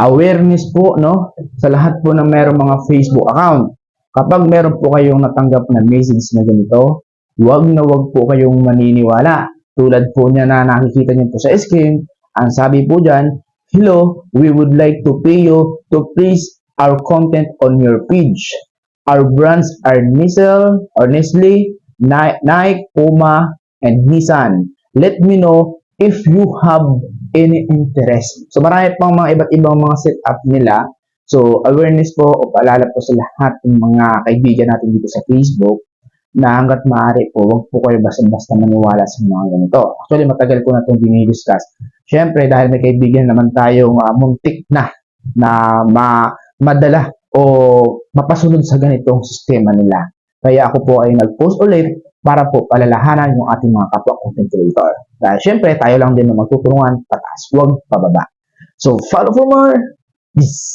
awareness po no sa lahat po ng merong mga Facebook account. Kapag meron po kayong natanggap na message na ganito, wag na wag po kayong maniniwala. Tulad po niya na nakikita niyo po sa screen, ang sabi po diyan, Hello, we would like to pay you to place our content on your page. Our brands are Nissan or Nestle, Ni- Nike, Puma, and Nissan. Let me know if you have any interest. So marami pang mga iba't ibang mga setup nila. So awareness po o paalala po sa lahat ng mga kaibigan natin dito sa Facebook na hanggat maaari po, wag po kayo basta-basta maniwala sa mga ganito. Actually, matagal ko na itong dinidiscuss. Siyempre, dahil may kaibigan naman tayong ah, muntik na na ma madala o mapasunod sa ganitong sistema nila. Kaya ako po ay nag-post ulit para po palalahanan yung ating mga kapwa content creator. Dahil syempre, tayo lang din na magtutulungan pataas, huwag pababa. So, follow for more. Peace!